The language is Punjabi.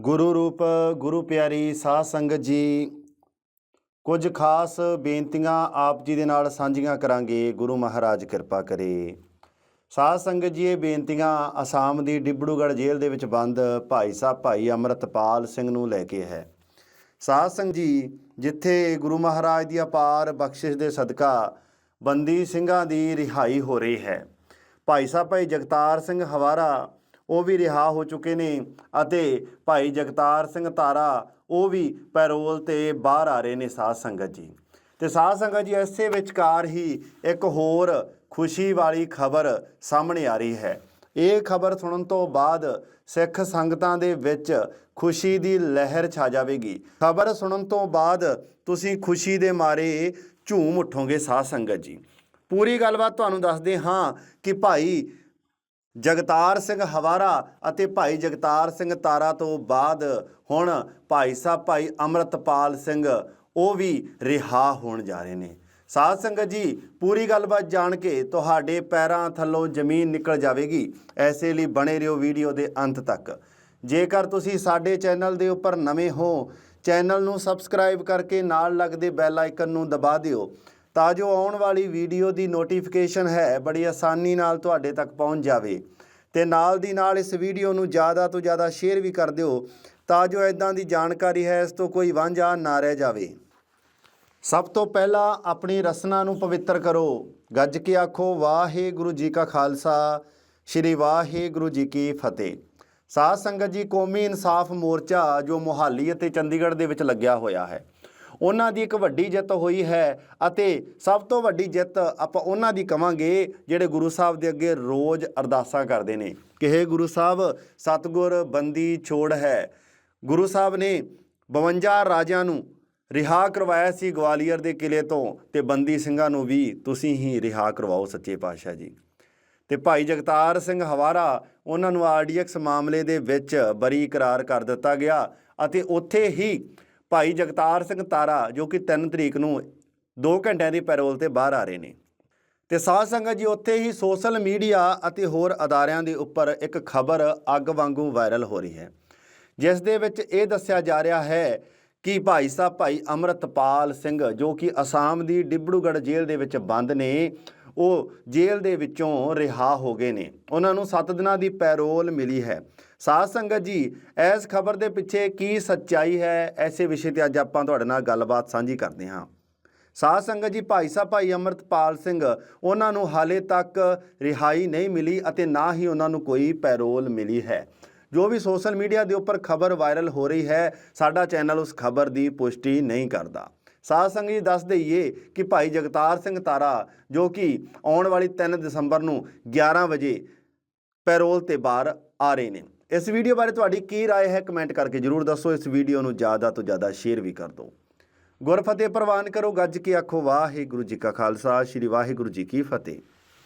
ਗੁਰੂ ਰੂਪ, ਗੁਰੂ ਪਿਆਰੀ, ਸਾਧ ਸੰਗਤ ਜੀ, ਕੁਝ ਖਾਸ ਬੇਨਤੀਆਂ ਆਪ ਜੀ ਦੇ ਨਾਲ ਸਾਂਝੀਆਂ ਕਰਾਂਗੇ। ਗੁਰੂ ਮਹਾਰਾਜ ਕਿਰਪਾ ਕਰੇ। ਸਾਧ ਸੰਗਤ ਜੀ, ਇਹ ਬੇਨਤੀਆਂ ਅਸਾਮ ਦੀ ਡਿਬੜੂਗੜ੍ਹ ਜੇਲ੍ਹ ਦੇ ਵਿੱਚ ਬੰਦ ਭਾਈ ਸਾਹਿਬ ਭਾਈ ਅੰਮ੍ਰਿਤਪਾਲ ਸਿੰਘ ਨੂੰ ਲੈ ਕੇ ਹੈ। ਸਾਧ ਸੰਗਤ ਜੀ, ਜਿੱਥੇ ਗੁਰੂ ਮਹਾਰਾਜ ਦੀ ਅਪਾਰ ਬਖਸ਼ਿਸ਼ ਦੇ ਸਦਕਾ ਬੰਦੀ ਸਿੰਘਾਂ ਦੀ ਰਿਹਾਈ ਹੋ ਰਹੀ ਹੈ। ਭਾਈ ਸਾਹਿਬ ਭਾਈ ਜਗਤਾਰ ਸਿੰਘ ਹਵਾਰਾ ਉਹ ਵੀ ਰਿਹਾ ਹੋ ਚੁੱਕੇ ਨੇ ਅਤੇ ਭਾਈ ਜਗਤਾਰ ਸਿੰਘ ਤਾਰਾ, ਉਹ ਵੀ ਪੈਰੋਲ ਤੇ ਬਾਹਰ ਆ ਰਹੇ ਨੇ ਸਾਧ ਸੰਗਤ ਜੀ। ਤੇ ਸਾਧ ਸੰਗਤ ਜੀ, ਇਸੇ ਵਿਚਕਾਰ ਹੀ ਇੱਕ ਹੋਰ ਖੁਸ਼ੀ ਵਾਲੀ ਖਬਰ ਸਾਹਮਣੇ ਆ ਰਹੀ ਹੈ। ਇਹ ਖਬਰ ਸੁਣਨ ਤੋਂ ਬਾਅਦ ਸਿੱਖ ਸੰਗਤਾਂ ਦੇ ਵਿੱਚ ਖੁਸ਼ੀ ਦੀ ਲਹਿਰ ਛਾ ਜਾਵੇਗੀ। ਖਬਰ ਸੁਣਨ ਤੋਂ ਬਾਅਦ ਤੁਸੀਂ ਖੁਸ਼ੀ ਦੇ ਮਾਰੇ ਝੂਮ ਉੱਠੋਗੇ ਸਾਧ ਸੰਗਤ ਜੀ। ਪੂਰੀ ਗੱਲਬਾਤ ਤੁਹਾਨੂੰ ਦੱਸਦੇ ਹਾਂ ਕਿ ਭਾਈ ਜਗਤਾਰ ਸਿੰਘ ਹਵਾਰਾ ਅਤੇ ਭਾਈ ਜਗਤਾਰ ਸਿੰਘ ਤਾਰਾ ਤੋਂ ਬਾਅਦ ਹੁਣ ਭਾਈ ਸਾਹਿਬ ਭਾਈ ਅੰਮ੍ਰਿਤਪਾਲ ਸਿੰਘ, ਉਹ ਵੀ ਰਿਹਾ ਹੋਣ ਜਾ ਰਹੇ ਨੇ। ਸਾਧ ਸੰਗਤ ਜੀ, ਪੂਰੀ ਗੱਲਬਾਤ ਜਾਣ ਕੇ ਤੁਹਾਡੇ ਪੈਰਾਂ ਥੱਲੋਂ ਜ਼ਮੀਨ ਨਿਕਲ ਜਾਵੇਗੀ। ਐਸੇ ਲਈ ਬਣੇ ਰਹੋ ਵੀਡੀਓ ਦੇ ਅੰਤ ਤੱਕ। ਜੇਕਰ ਤੁਸੀਂ ਸਾਡੇ ਚੈਨਲ ਦੇ ਉੱਪਰ ਨਵੇਂ ਹੋ, ਚੈਨਲ ਨੂੰ ਸਬਸਕ੍ਰਾਈਬ ਕਰਕੇ ਨਾਲ ਲੱਗਦੇ ਬੈਲ ਆਈਕਨ ਨੂੰ ਦਬਾ ਦਿਓ। ਤਾਂ ਜੋ ਆਉਣ ਵਾਲੀ ਵੀਡੀਓ ਦੀ ਨੋਟੀਫਿਕੇਸ਼ਨ ਹੈ, ਬੜੀ ਆਸਾਨੀ ਨਾਲ ਤੁਹਾਡੇ ਤੱਕ ਪਹੁੰਚ ਜਾਵੇ। ਤੇ ਨਾਲ ਦੀ ਨਾਲ ਇਸ ਵੀਡੀਓ ਨੂੰ ਜ਼ਿਆਦਾ ਤੋਂ ਜ਼ਿਆਦਾ ਸ਼ੇਅਰ ਵੀ ਕਰ ਦਿਓ, ਤਾਂ ਜੋ ਇਦਾਂ ਦੀ ਜਾਣਕਾਰੀ ਹੈ, ਇਸ ਤੋਂ ਕੋਈ ਵਾਂਝਾ ਨਾ ਰਹਿ ਜਾਵੇ। ਸਭ ਤੋਂ ਪਹਿਲਾਂ ਆਪਣੀ ਰਸਨਾ ਨੂੰ ਪਵਿੱਤਰ ਕਰੋ। ਗੱਜ ਕੇ ਆਖੋ, ਵਾਹਿਗੁਰੂ ਜੀ ਕਾ ਖਾਲਸਾ, ਸ੍ਰੀ ਵਾਹਿਗੁਰੂ ਜੀ ਕੀ ਫਤਿਹ। ਸਾਧ ਸੰਗਤ ਜੀ, ਕੌਮੀ ਇਨਸਾਫ ਮੋਰਚਾ ਜੋ ਮੁਹਾਲੀ ਅਤੇ ਚੰਡੀਗੜ੍ਹ ਦੇ ਵਿੱਚ ਲੱਗਿਆ ਹੋਇਆ ਹੈ। ਉਹਨਾਂ ਦੀ ਇੱਕ ਵੱਡੀ ਜਿੱਤ ਹੋਈ ਹੈ ਅਤੇ ਸਭ ਤੋਂ ਵੱਡੀ ਜਿੱਤ ਆਪਾਂ ਉਹਨਾਂ ਦੀ ਕਵਾਂਗੇ ਜਿਹੜੇ ਗੁਰੂ ਸਾਹਿਬ ਦੇ ਅੱਗੇ ਰੋਜ਼ ਅਰਦਾਸਾਂ ਕਰਦੇ ਨੇ ਕਿ ਹੇ ਗੁਰੂ ਸਾਹਿਬ, ਸਤਗੁਰ ਬੰਦੀ ਛੋੜ ਹੈ। ਗੁਰੂ ਸਾਹਿਬ ਨੇ 52 ਰਾਜਿਆਂ ਨੂੰ ਰਿਹਾ ਕਰਵਾਇਆ ਸੀ ਗਵਾਲੀਅਰ ਦੇ ਕਿਲੇ ਤੋਂ ਤੇ ਬੰਦੀ ਸਿੰਘਾਂ ਨੂੰ ਵੀ ਤੁਸੀਂ ਹੀ ਰਿਹਾ ਕਰਵਾਓ ਸੱਚੇ ਪਾਤਸ਼ਾਹ ਜੀ। ਤੇ ਭਾਈ ਜਗਤਾਰ ਸਿੰਘ ਹਵਾਰਾ ਉਹਨਾਂ ਨੂੰ ਆਰਡੀਐਕਸ ਮਾਮਲੇ ਦੇ ਵਿੱਚ ਬਰੀ ਕਰਾਰ ਕਰ ਦਿੱਤਾ ਗਿਆ ਅਤੇ ਉੱਥੇ ਹੀ ਭਾਈ ਜਗਤਾਰ ਸਿੰਘ ਤਾਰਾ, ਜੋ ਕਿ 3 ਤਰੀਕ ਨੂੰ 2 ਘੰਟਿਆਂ ਦੀ ਪੈਰੋਲ ਤੇ ਬਾਹਰ ਆ ਰਹੇ ਨੇ। ਤੇ ਸਾਧ ਸੰਗਤ ਜੀ, ਉੱਥੇ ਹੀ ਸੋਸ਼ਲ ਮੀਡੀਆ ਅਤੇ ਹੋਰ ਅਦਾਰਿਆਂ ਦੇ ਉੱਪਰ ਇੱਕ ਖਬਰ ਅੱਗ ਵਾਂਗੂ ਵਾਇਰਲ ਹੋ ਰਹੀ ਹੈ। ਜਿਸ ਦੇ ਵਿੱਚ ਇਹ ਦੱਸਿਆ ਜਾ ਰਿਹਾ ਹੈ ਕਿ ਭਾਈ ਸਾਹਿਬ, ਭਾਈ ਅੰਮ੍ਰਿਤਪਾਲ ਸਿੰਘ, ਜੋ ਕਿ ਅਸਾਮ ਦੀ ਡਿਬੜੂਗੜ੍ਹ ਜੇਲ੍ਹ ਦੇ ਵਿੱਚ ਬੰਦ ਨੇ ਉਹ ਜੇਲ੍ਹ ਦੇ ਵਿੱਚੋਂ ਰਿਹਾ ਹੋ ਗਏ ਨੇ। ਉਹਨਾਂ ਨੂੰ 7 ਦਿਨਾਂ ਦੀ ਪੈਰੋਲ ਮਿਲੀ ਹੈ। ਸਾਧ ਸੰਗਤ ਜੀ, ਇਸ ਖਬਰ ਦੇ ਪਿੱਛੇ ਕੀ ਸੱਚਾਈ ਹੈ, ਐਸੇ ਵਿਸ਼ੇ ਤੇ ਅੱਜ ਆਪਾਂ ਤੁਹਾਡੇ ਨਾਲ ਗੱਲਬਾਤ ਸਾਂਝੀ ਕਰਦੇ ਹਾਂ। ਸਾਧ ਸੰਗਤ ਜੀ, ਭਾਈ ਸਾਹਿਬ, ਭਾਈ ਅੰਮ੍ਰਿਤਪਾਲ ਸਿੰਘ, ਉਹਨਾਂ ਨੂੰ ਹਾਲੇ ਤੱਕ ਰਿਹਾਈ ਨਹੀਂ ਮਿਲੀ ਅਤੇ ਨਾ ਹੀ ਉਹਨਾਂ ਨੂੰ ਕੋਈ ਪੈਰੋਲ ਮਿਲੀ ਹੈ। ਜੋ ਵੀ ਸੋਸ਼ਲ ਮੀਡੀਆ ਦੇ ਉੱਪਰ ਖਬਰ ਵਾਇਰਲ ਹੋ ਰਹੀ ਹੈ, ਸਾਡਾ ਚੈਨਲ ਉਸ ਖਬਰ ਦੀ ਪੁਸ਼ਟੀ ਨਹੀਂ ਕਰਦਾ। ਸਾਧ ਸੰਗਤ ਜੀ ਦੱਸ ਦਈਏ ਕਿ ਭਾਈ ਜਗਤਾਰ ਸਿੰਘ ਤਾਰਾ ਜੋ ਕਿ ਆਉਣ ਵਾਲੀ 3 ਦਸੰਬਰ ਨੂੰ 11 ਵਜੇ ਪੈਰੋਲ ਤੇ ਬਾਹਰ ਆ ਰਹੇ ਨੇ ਇਸ ਵੀਡੀਓ ਬਾਰੇ ਤੁਹਾਡੀ ਕੀ رائے ਹੈ ਕਮੈਂਟ ਕਰਕੇ ਜਰੂਰ ਦੱਸੋ ਇਸ ਵੀਡੀਓ ਨੂੰ ਜ਼ਿਆਦਾ ਤੋਂ ਜ਼ਿਆਦਾ ਸ਼ੇਅਰ ਵੀ ਕਰ ਦਿਓ ਗੁਰਫਤਿਹ ਪ੍ਰਵਾਨ ਕਰੋ ਗੱਜ ਕੇ ਆਖੋ ਵਾਹਿਗੁਰੂ ਜੀ ਕਾ ਖਾਲਸਾ ਸ੍ਰੀ ਵਾਹਿਗੁਰੂ ਜੀ ਕੀ ਫਤਿਹ